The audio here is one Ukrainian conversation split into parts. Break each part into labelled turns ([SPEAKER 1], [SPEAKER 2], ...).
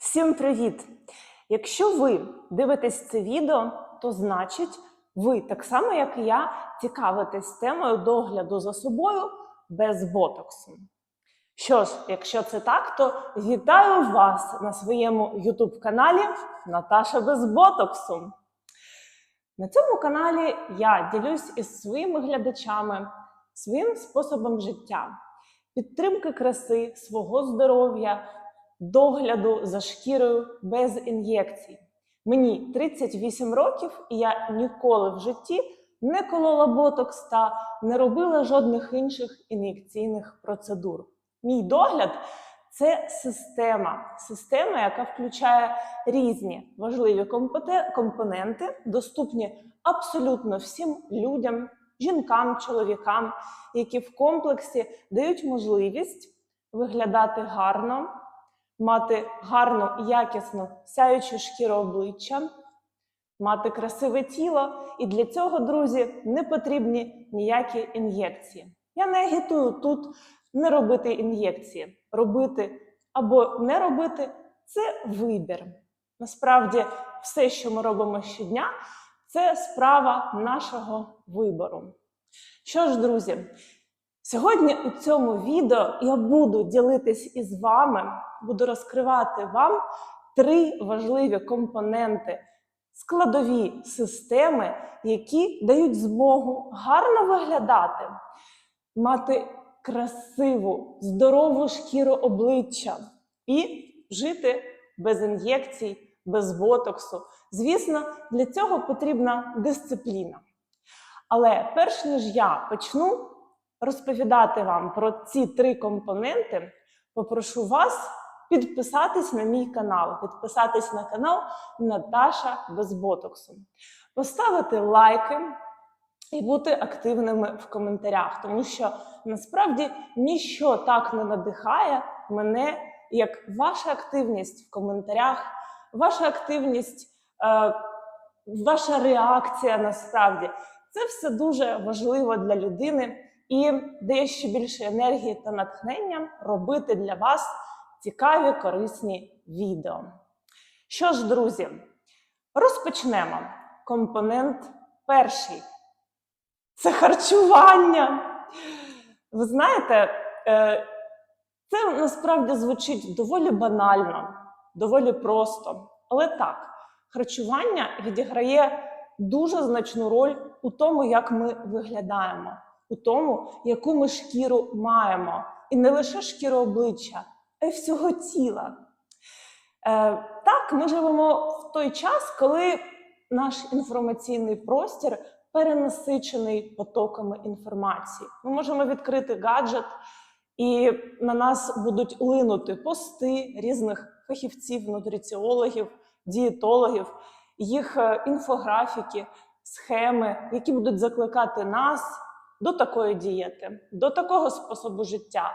[SPEAKER 1] Всім привіт! Якщо ви дивитесь це відео, то значить ви, так само як і я, цікавитесь темою догляду за собою без ботоксу. Що ж, якщо це так, то вітаю вас на своєму YouTube каналі Наташа без ботоксу. На цьому каналі я ділюсь із своїми глядачами своїм способом життя, підтримки краси, свого здоров'я, догляду за шкірою без ін'єкцій. Мені 38 років, і я ніколи в житті не колола ботокс та не робила жодних інших ін'єкційних процедур. Мій догляд це система, система, яка включає різні важливі компоненти, доступні абсолютно всім людям, жінкам, чоловікам, які в комплексі дають можливість виглядати гарно, мати гарну, якісну сяючу шкіру обличчя, мати красиве тіло. І для цього, друзі, не потрібні ніякі ін'єкції. Я не агітую тут не робити ін'єкції. Робити або не робити це вибір. Насправді, все, що ми робимо щодня, це справа нашого вибору. Що ж, друзі, сьогодні у цьому відео я буду ділитись із вами, буду розкривати вам три важливі компоненти, складові системи, які дають змогу гарно виглядати, мати красиву, здорову шкіру обличчя і жити без ін'єкцій, без ботоксу. Звісно, для цього потрібна дисципліна. Але перш ніж я почну розповідати вам про ці три компоненти, попрошу вас підписатись на мій канал, підписатись на канал Наташа без ботоксу, поставити лайки і бути активними в коментарях, тому що насправді ніщо так не надихає мене, як ваша активність в коментарях, ваша активність, е, ваша реакція насправді. Це все дуже важливо для людини і ще більше енергії та натхнення робити для вас цікаві, корисні відео. Що ж, друзі, розпочнемо. Компонент перший це харчування. Ви знаєте, е, це насправді звучить доволі банально, доволі просто. Але так, харчування відіграє дуже значну роль у тому, як ми виглядаємо, у тому, яку ми шкіру маємо. І не лише шкіру обличчя, а й всього тіла. Е, так, ми живемо в той час, коли наш інформаційний простір перенасичений потоками інформації. Ми можемо відкрити гаджет, і на нас будуть линути пости різних фахівців, нутриціологів, дієтологів, їх е, інфографіки, схеми, які будуть закликати нас до такої дієти, до такого способу життя.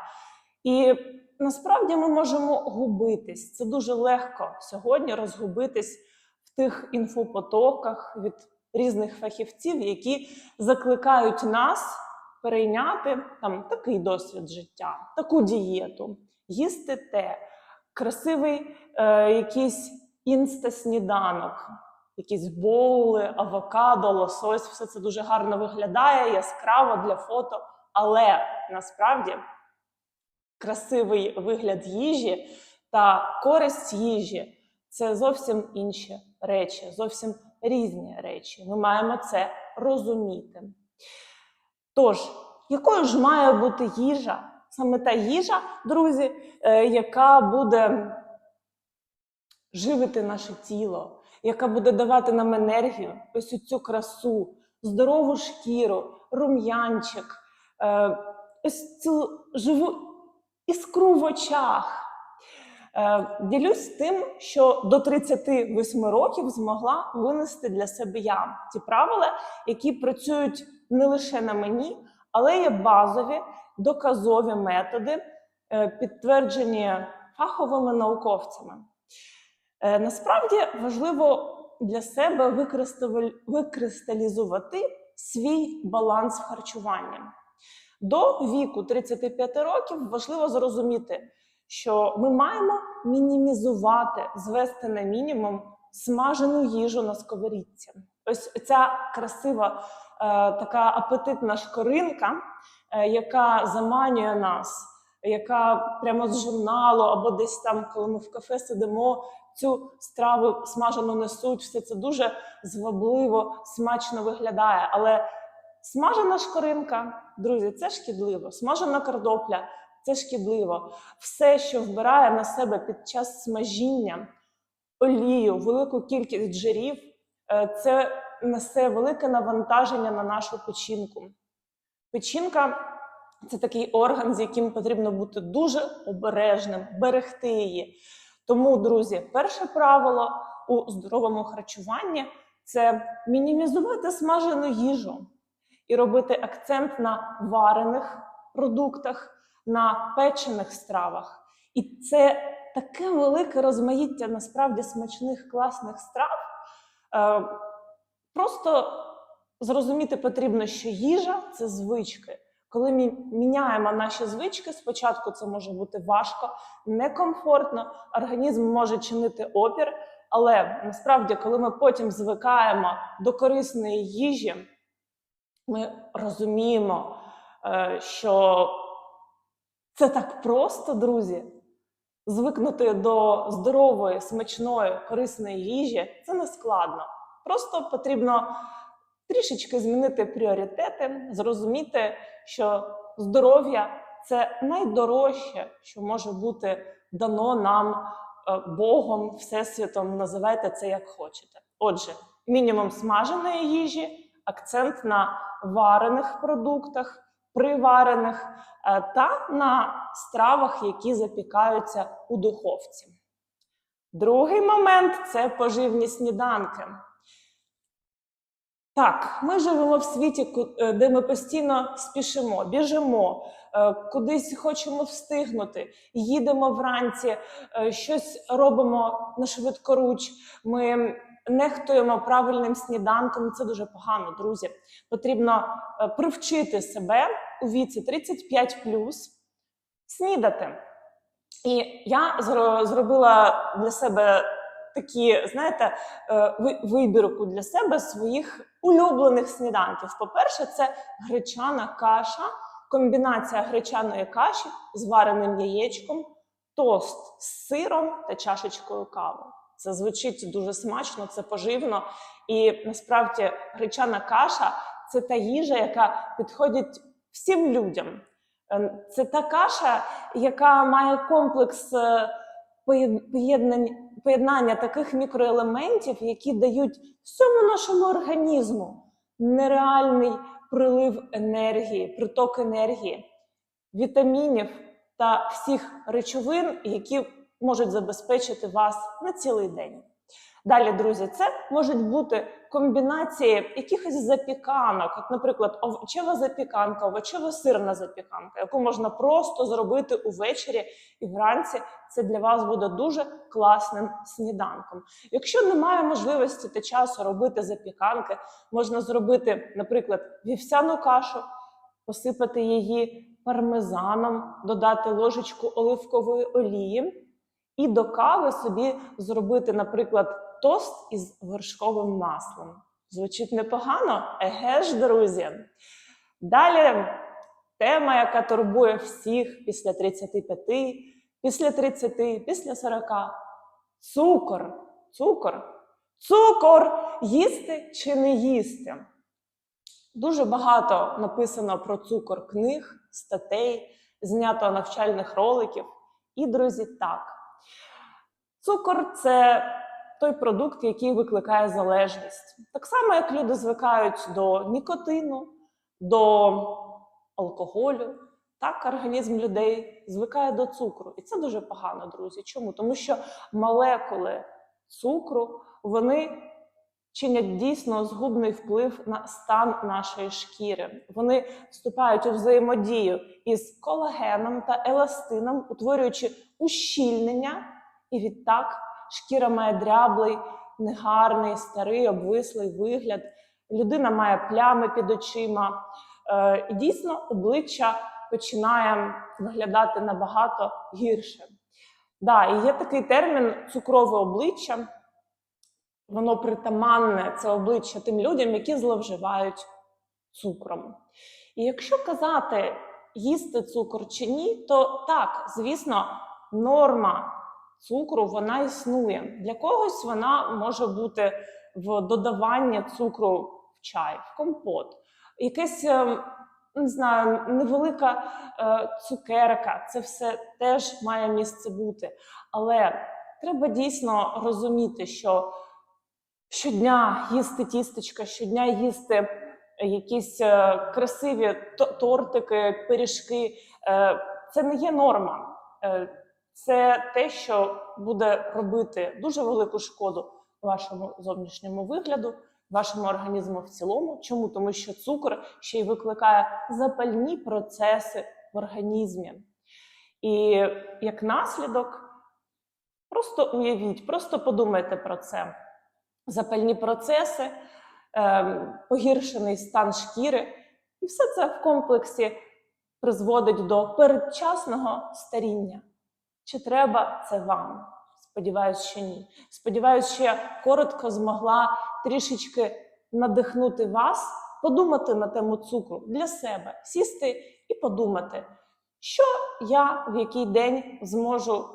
[SPEAKER 1] І насправді ми можемо губитись. Це дуже легко сьогодні розгубитись в тих інфопотоках від різних фахівців, які закликають нас перейняти там такий досвід життя, таку дієту, їсти те, красивий е, якийсь інста-сніданок, якісь боули, авокадо, лосось, все це дуже гарно виглядає, яскраво для фото, але насправді красивий вигляд їжі та користь їжі це зовсім інші речі, зовсім різні речі. Ми маємо це розуміти. Тож, якою ж має бути їжа? Саме та їжа, друзі, е, яка буде живити наше тіло, яка буде давати нам енергію, ось цю красу, здорову шкіру, рум'янчик, е, ось цю живу іскру в очах. Е, Ділюсь тим, що до 38 років змогла винести для себе я ті правила, які працюють не лише на мені, але є базові доказові методи, е, підтверджені фаховими науковцями. Е, Насправді важливо для себе викристалізувати свій баланс в харчуванні. До віку 35 років важливо зрозуміти, що ми маємо мінімізувати, звести на мінімум смажену їжу на сковорідці. Ось ця красива, е, така апетитна шкоринка, е, яка заманює нас, яка прямо з журналу або десь там, коли ми в кафе сидимо, цю страву смажену несуть. Все це дуже звабливо, смачно виглядає. Але смажена шкоринка, друзі, це шкідливо. Смажена картопля це шкідливо. Все, що вбирає на себе під час смажіння олію, велику кількість жирів, е, це несе велике навантаження на нашу печінку. Печінка це такий орган, з яким потрібно бути дуже обережним, берегти її. Тому, друзі, перше правило у здоровому харчуванні це мінімізувати смажену їжу і робити акцент на варених продуктах, на печених стравах. І це таке велике розмаїття насправді смачних класних страв. Е, Просто зрозуміти потрібно, що їжа це звички. Коли ми міняємо наші звички, спочатку це може бути важко, некомфортно, організм може чинити опір. Але насправді, коли ми потім звикаємо до корисної їжі, ми розуміємо, е, що це так просто, друзі. Звикнути до здорової, смачної, корисної їжі це не складно. Просто потрібно трішечки змінити пріоритети, зрозуміти, що здоров'я це найдорожче, що може бути дано нам е, Богом, Всесвітом, називайте це як хочете. Отже, мінімум смаженої їжі, акцент на варених продуктах, приварених е, та на стравах, які запікаються у духовці. Другий момент це поживні сніданки. Так, ми живемо в світі, е, де ми постійно спішимо, біжимо, е, кудись хочемо встигнути, їдемо вранці, е, щось робимо на швидкоруч. Ми нехтуємо правильним сніданком. Це дуже погано, друзі. Потрібно привчити себе у віці 35 снідати. І я зробила для себе такі, знаєте, е, вибірку для себе своїх улюблених сніданків. По-перше, це гречана каша, комбінація гречаної каші з вареним яєчком, тост з сиром та чашечкою кави. Це звучить дуже смачно, це поживно. І насправді гречана каша це та їжа, яка підходить всім людям. Е, Це та каша, яка має комплекс е, поєднань- поєднання таких мікроелементів, які дають всьому нашому організму нереальний прилив енергії, приток енергії, вітамінів та всіх речовин, які можуть забезпечити вас на цілий день. Далі, друзі, це можуть бути комбінації якихось запіканок, як, наприклад, овочева запіканка, овочево-сирна запіканка, яку можна просто зробити увечері і вранці. Це для вас буде дуже класним сніданком. Якщо немає можливості та часу робити запіканки, можна зробити, наприклад, вівсяну кашу, посипати її пармезаном, додати ложечку оливкової олії. І до кави собі зробити, наприклад, тост із вершковим маслом. Звучить непогано? Еге ж, друзі. Далі тема, яка турбує всіх після 35, після 30, після 40. Цукор. Цукор. Цукор їсти чи не їсти. Дуже багато написано про цукор книг, статей, знято навчальних роликів. І, друзі, так. Цукор це той продукт, який викликає залежність. Так само, як люди звикають до нікотину, до алкоголю, так організм людей звикає до цукру. І це дуже погано, друзі. Чому? Тому що молекули цукру вони чинять дійсно згубний вплив на стан нашої шкіри. Вони вступають у взаємодію із колагеном та еластином, утворюючи ущільнення, і відтак шкіра має дряблий, негарний, старий, обвислий вигляд. Людина має плями під очима. Е, і дійсно обличчя починає виглядати набагато гірше. Да, і є такий термін цукрове обличчя. Воно притаманне це обличчя тим людям, які зловживають цукром. І якщо казати їсти цукор чи ні, то так, звісно, норма цукру вона існує. Для когось вона може бути в додаванні цукру в чай, в компот, якесь е, не знаю, невелика е, цукерка. Це все теж має місце бути. Але треба дійсно розуміти, що щодня їсти тістечка, щодня їсти якісь е, красиві тортики, пиріжки. Це не є норма. Це те, що буде робити дуже велику шкоду вашому зовнішньому вигляду, вашому організму в цілому. Чому? Тому що цукор ще й викликає запальні процеси в організмі. І як наслідок, просто уявіть, просто подумайте про це. Запальні процеси, ем, погіршений стан шкіри, і все це в комплексі призводить до передчасного старіння. Чи треба це вам? Сподіваюсь, що ні. Сподіваюсь, що я коротко змогла трішечки надихнути вас, подумати на тему цукру для себе, сісти і подумати, що я в який день зможу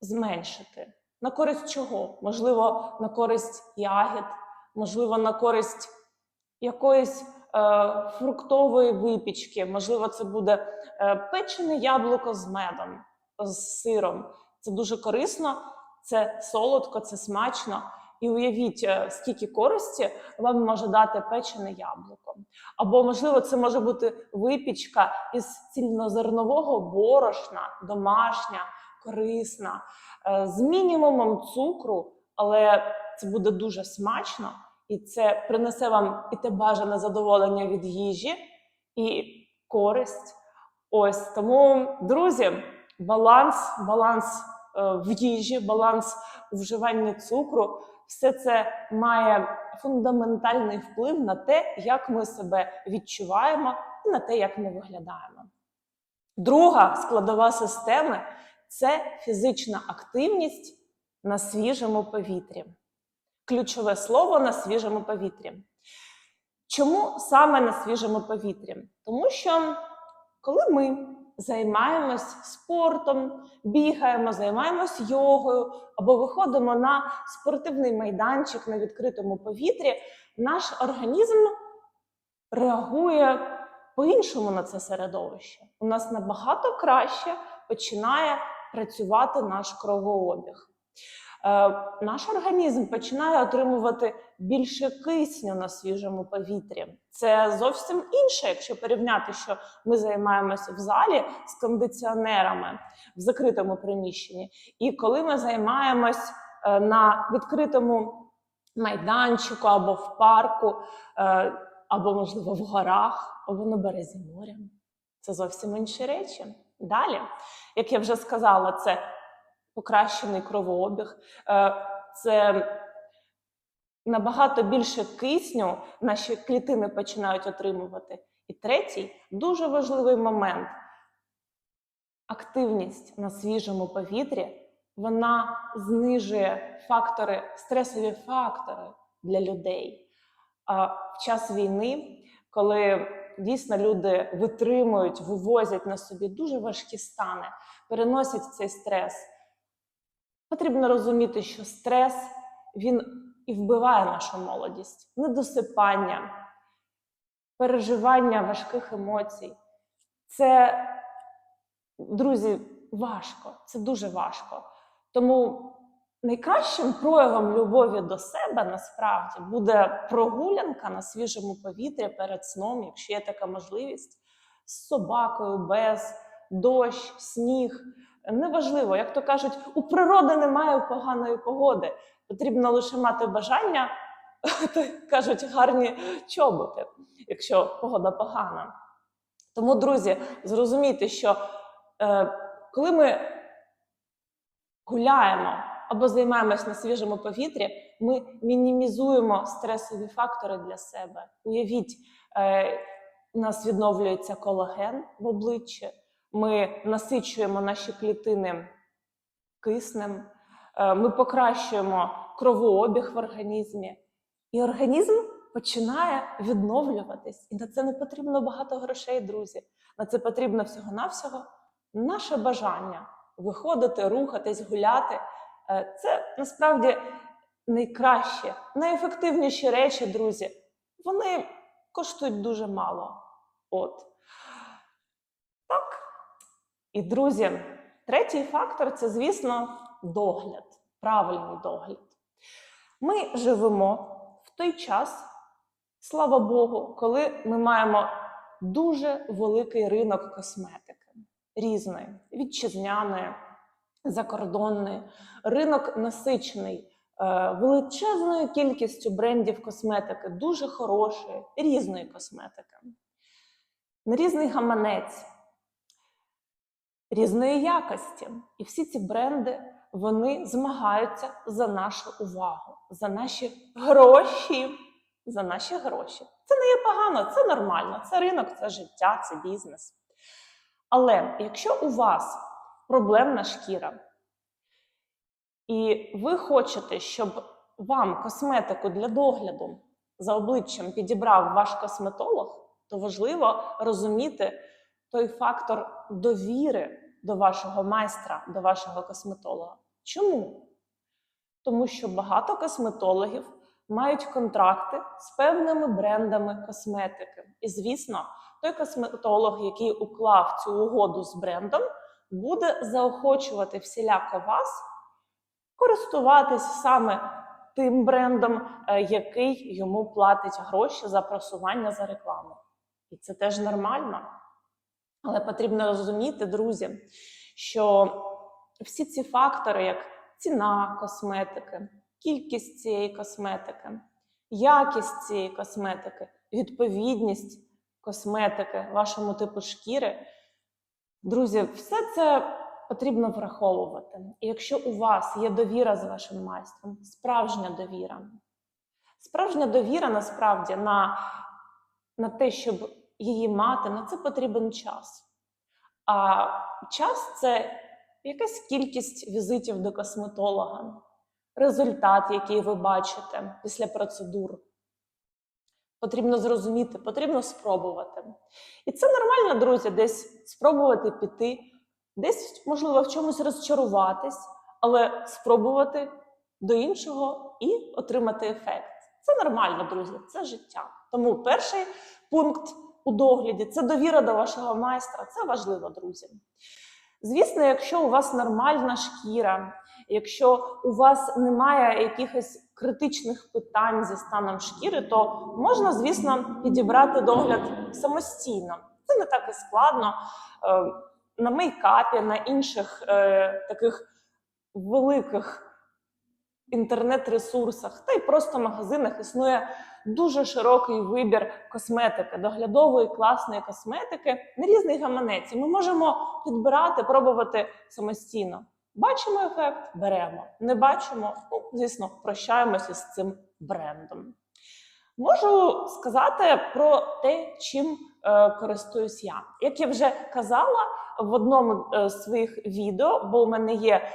[SPEAKER 1] зменшити. На користь чого? Можливо, на користь ягід, можливо, на користь якоїсь е, фруктової випічки, можливо, це буде е, печене яблуко з медом, з сиром. Це дуже корисно, це солодко, це смачно. І уявіть, е, скільки користі вам може дати печене яблуко. Або, можливо, це може бути випічка із цільнозернового борошна, домашня, корисна, е, з мінімумом цукру, але це буде дуже смачно, і це принесе вам і те бажане задоволення від їжі, і користь. Ось тому, друзі, баланс, баланс е, в їжі, баланс у вживанні цукру. Все це має фундаментальний вплив на те, як ми себе відчуваємо, і на те, як ми виглядаємо. Друга складова системи це фізична активність на свіжому повітрі. Ключове слово на свіжому повітрі. Чому саме на свіжому повітрі? Тому що коли ми займаємось спортом, бігаємо, займаємось йогою або виходимо на спортивний майданчик на відкритому повітрі, наш організм реагує по-іншому на це середовище. У нас набагато краще починає працювати наш кровообіг. Е, наш організм починає отримувати більше кисню на свіжому повітрі. Це зовсім інше, якщо порівняти, що ми займаємося в залі з кондиціонерами в закритому приміщенні. І коли ми займаємось е, на відкритому майданчику або в парку, е, або, можливо, в горах, або на березі моря. Це зовсім інші речі. Далі, як я вже сказала, це покращений кровообіг, е, це набагато більше кисню наші клітини починають отримувати. І третій дуже важливий момент активність на свіжому повітрі вона знижує фактори, стресові фактори для людей. А в час війни, коли дійсно люди витримують, вивозять на собі дуже важкі стани, переносять цей стрес. Потрібно розуміти, що стрес він і вбиває нашу молодість, недосипання, переживання важких емоцій. Це, друзі, важко, це дуже важко. Тому найкращим проявом любові до себе насправді буде прогулянка на свіжому повітрі перед сном, якщо є така можливість, з собакою, без дощ, сніг. Неважливо, як то кажуть, у природи немає поганої погоди. Потрібно лише мати бажання, то кажуть, гарні чоботи, якщо погода погана. Тому, друзі, зрозумійте, що е, коли ми гуляємо або займаємось на свіжому повітрі, ми мінімізуємо стресові фактори для себе. Уявіть, е, у нас відновлюється колаген в обличчі, ми насичуємо наші клітини киснем, е, ми покращуємо кровообіг в організмі, і організм починає відновлюватись. І на це не потрібно багато грошей, друзі. На це потрібно всього-навсього наше бажання виходити, рухатись, гуляти. Е, Це насправді найкращі, найефективніші речі, друзі. Вони коштують дуже мало. От. І, друзі, третій фактор це, звісно, догляд, правильний догляд. Ми живемо в той час, слава Богу, коли ми маємо дуже великий ринок косметики різної, вітчизняної, закордонної, ринок насичений е, величезною кількістю брендів косметики, дуже хорошої, різної косметики, різний гаманець, різної якості. І всі ці бренди вони змагаються за нашу увагу, за наші гроші. За наші гроші. Це не є погано, це нормально. Це ринок, це життя, це бізнес. Але якщо у вас проблемна шкіра, і ви хочете, щоб вам косметику для догляду за обличчям підібрав ваш косметолог, то важливо розуміти той фактор довіри до вашого майстра, до вашого косметолога. Чому? Тому що багато косметологів мають контракти з певними брендами косметики. І, звісно, той косметолог, який уклав цю угоду з брендом, буде заохочувати всіляко вас користуватись саме тим брендом, е, який йому платить гроші за просування за рекламу. І це теж нормально. Але потрібно розуміти, друзі, що всі ці фактори, як ціна косметики, кількість цієї косметики, якість цієї косметики, відповідність косметики вашому типу шкіри, друзі, все це потрібно враховувати. І якщо у вас є довіра з вашим майстром, справжня довіра, справжня довіра насправді на, на те, щоб її мати, на це потрібен час. А час це якась кількість візитів до косметолога, результат, який ви бачите після процедур. Потрібно зрозуміти, потрібно спробувати. І це нормально, друзі, десь спробувати піти, десь, можливо, в чомусь розчаруватись, але спробувати до іншого і отримати ефект. Це нормально, друзі, це життя. Тому перший пункт у догляді це довіра до вашого майстра. Це важливо, друзі. Звісно, якщо у вас нормальна шкіра, якщо у вас немає якихось критичних питань зі станом шкіри, то можна, звісно, підібрати догляд самостійно. Це не так і складно. Е, На мейкапі, на інших е, таких великих інтернет-ресурсах та й просто магазинах існує дуже широкий вибір косметики, доглядової класної косметики на різний гаманець. Ми можемо підбирати, пробувати самостійно. Бачимо ефект, беремо. Не бачимо, ну, звісно, прощаємося з цим брендом. Можу сказати про те, чим е, користуюсь я. Як я вже казала в одному е, з своїх відео, бо у мене є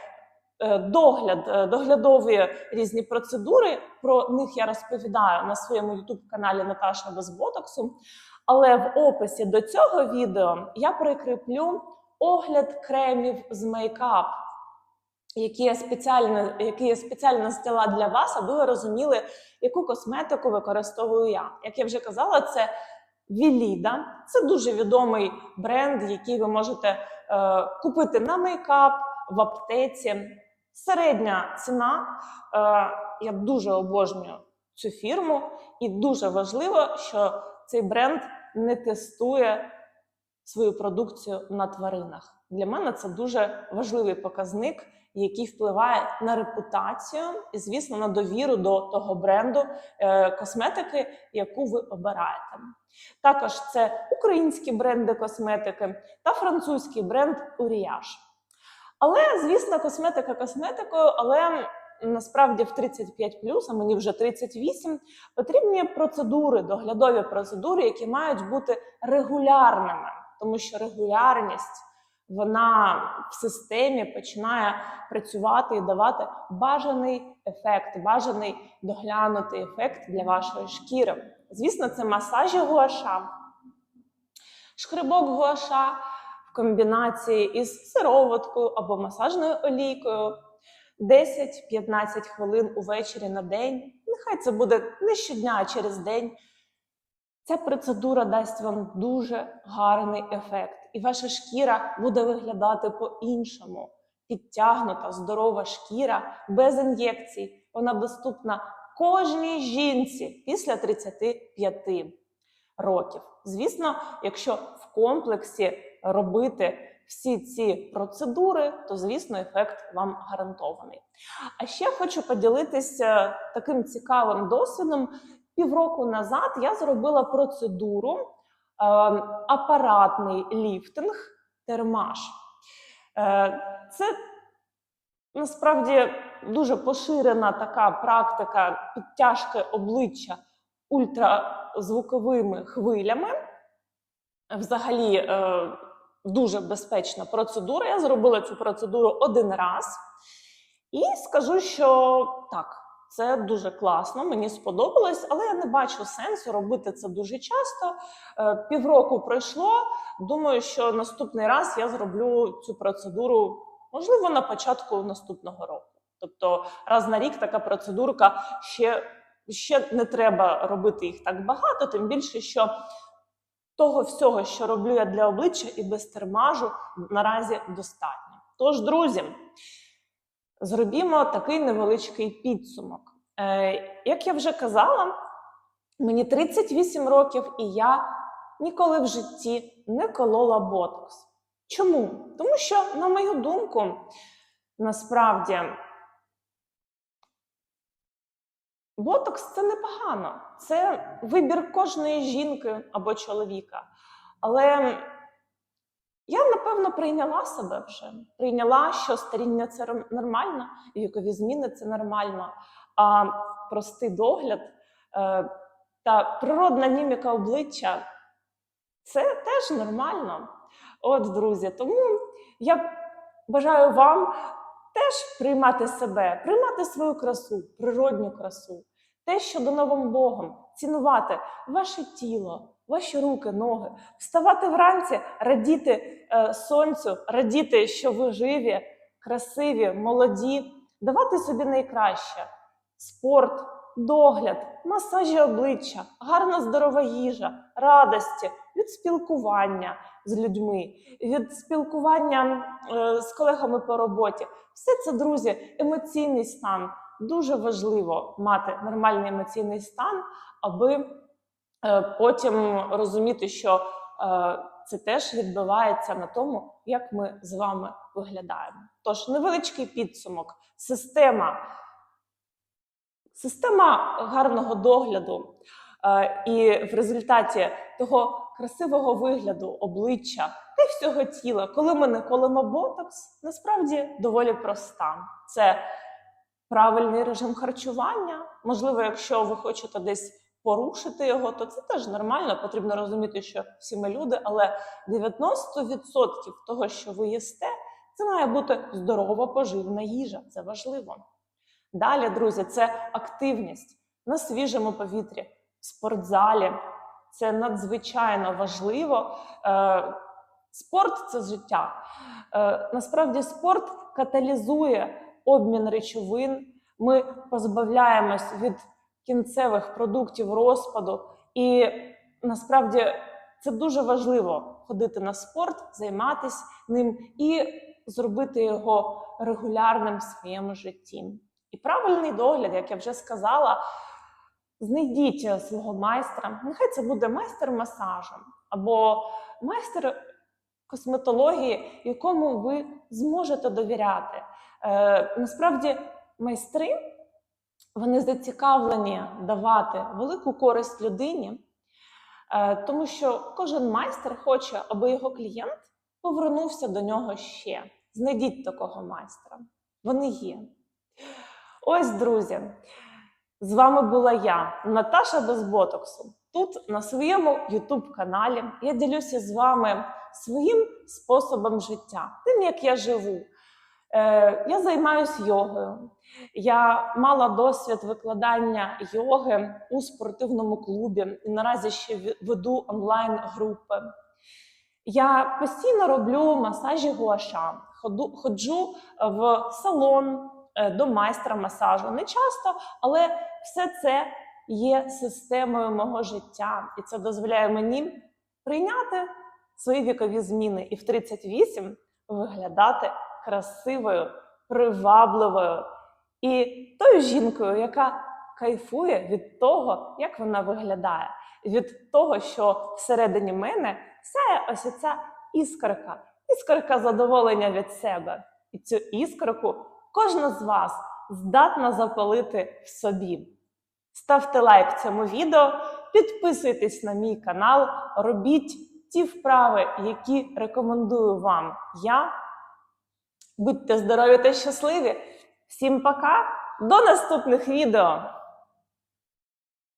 [SPEAKER 1] догляд, е, доглядові різні процедури. Про них я розповідаю на своєму youtube каналі Наташа без ботоксу. Але в описі до цього відео я прикріплю огляд кремів з мейкап, які я спеціально, які я спеціально зняла для вас, аби ви розуміли, яку косметику використовую я. Як я вже казала, це Віліда. Це дуже відомий бренд, який ви можете е, купити на мейкап в аптеці. Середня ціна. Е, я дуже обожнюю цю фірму, і дуже важливо, що цей бренд не тестує свою продукцію на тваринах. Для мене це дуже важливий показник, який впливає на репутацію і, звісно, на довіру до того бренду е, косметики, яку ви обираєте. Також це українські бренди косметики та французький бренд Уріяж. Але, звісно, косметика косметикою, але насправді в 35 а мені вже 38, потрібні процедури, доглядові процедури, які мають бути регулярними, тому що регулярність вона в системі починає працювати і давати бажаний ефект, бажаний доглянутий ефект для вашої шкіри. Звісно, це масажі гуаша, шкрибок гуаша комбінації із сироваткою або масажною олійкою. 10-15 хвилин увечері на день. Нехай це буде не щодня, а через день. Ця процедура дасть вам дуже гарний ефект, і ваша шкіра буде виглядати по-іншому. Підтягнута, здорова шкіра без ін'єкцій. Вона доступна кожній жінці після 35 років. Звісно, якщо в комплексі робити всі ці процедури, то звісно, ефект вам гарантований. А ще хочу поділитися таким цікавим досвідом. Півроку назад я зробила процедуру е, апаратний ліфтинг термаш. Е, це насправді дуже поширена така практика підтяжки обличчя ультразвуковими хвилями. Взагалі, е, дуже безпечна процедура. Я зробила цю процедуру один раз. І скажу, що так, це дуже класно, мені сподобалось, але я не бачу сенсу робити це дуже часто. Е, Півроку пройшло. Думаю, що наступний раз я зроблю цю процедуру, можливо, на початку наступного року. Тобто, раз на рік така процедурка ще, ще не треба робити їх так багато, тим більше, що того всього, що роблю я для обличчя і без термажу, наразі достатньо. Тож, друзі, зробімо такий невеличкий підсумок. Е, як я вже казала, мені 38 років, і я ніколи в житті не колола ботокс. Чому? Тому що, на мою думку, насправді ботокс це непогано. Це вибір кожної жінки або чоловіка. Але я, напевно, прийняла себе вже. Прийняла, що старіння це нормально, вікові зміни це нормально. А простий догляд е, та природна міміка обличчя це теж нормально. От, друзі, тому я бажаю вам теж приймати себе, приймати свою красу, природню красу, те, що дано Богом, цінувати ваше тіло, ваші руки, ноги, вставати вранці, радіти е, сонцю, радіти, що ви живі, красиві, молоді, давати собі найкраще спорт, догляд, масажі обличчя, гарна здорова їжа, радості, від спілкування з людьми, від спілкування е, з колегами по роботі. Все це, друзі, емоційний стан. Дуже важливо мати нормальний емоційний стан, аби е, потім розуміти, що е, це теж відбивається на тому, як ми з вами виглядаємо. Тож невеличкий підсумок, система Система гарного догляду е, і в результаті того красивого вигляду обличчя та всього тіла, коли ми не колемо ботокс, насправді доволі проста. Це правильний режим харчування. Можливо, якщо ви хочете десь порушити його, то це теж нормально. Потрібно розуміти, що всі ми люди, але 90% того, що ви їсте, це має бути здорова поживна їжа. Це важливо. Далі, друзі, це активність на свіжому повітрі, в спортзалі. Це надзвичайно важливо. Е, Спорт це життя. Е, Насправді, спорт каталізує обмін речовин. Ми позбавляємось від кінцевих продуктів розпаду. І насправді це дуже важливо ходити на спорт, займатися ним і зробити його регулярним в своєму житті. І правильний догляд, як я вже сказала, знайдіть свого майстра. Нехай це буде майстер масажу або майстер косметології, якому ви зможете довіряти. Е, насправді, майстри вони зацікавлені давати велику користь людині, е, тому що кожен майстер хоче, аби його клієнт повернувся до нього ще. Знайдіть такого майстра. Вони є. Ось, друзі, з вами була я, Наташа без ботоксу. Тут на своєму YouTube каналі я ділюся з вами своїм способом життя, тим, як я живу. Е, Я займаюся йогою. Я мала досвід викладання йоги у спортивному клубі і наразі ще веду онлайн-групи. Я постійно роблю масажі гуаша, ходжу в салон е, до майстра масажу. Не часто, але все це є системою мого життя, і це дозволяє мені прийняти свої вікові зміни і в 38 виглядати красивою, привабливою і тою жінкою, яка кайфує від того, як вона виглядає, від того, що всередині мене сяє ось ця іскорка, іскорка задоволення від себе. І цю іскорку кожна з вас здатна запалити в собі. Ставте лайк цьому відео, підписуйтесь на мій канал, робіть ті вправи, які рекомендую вам я. Будьте здорові та щасливі! Всім пока! До наступних відео!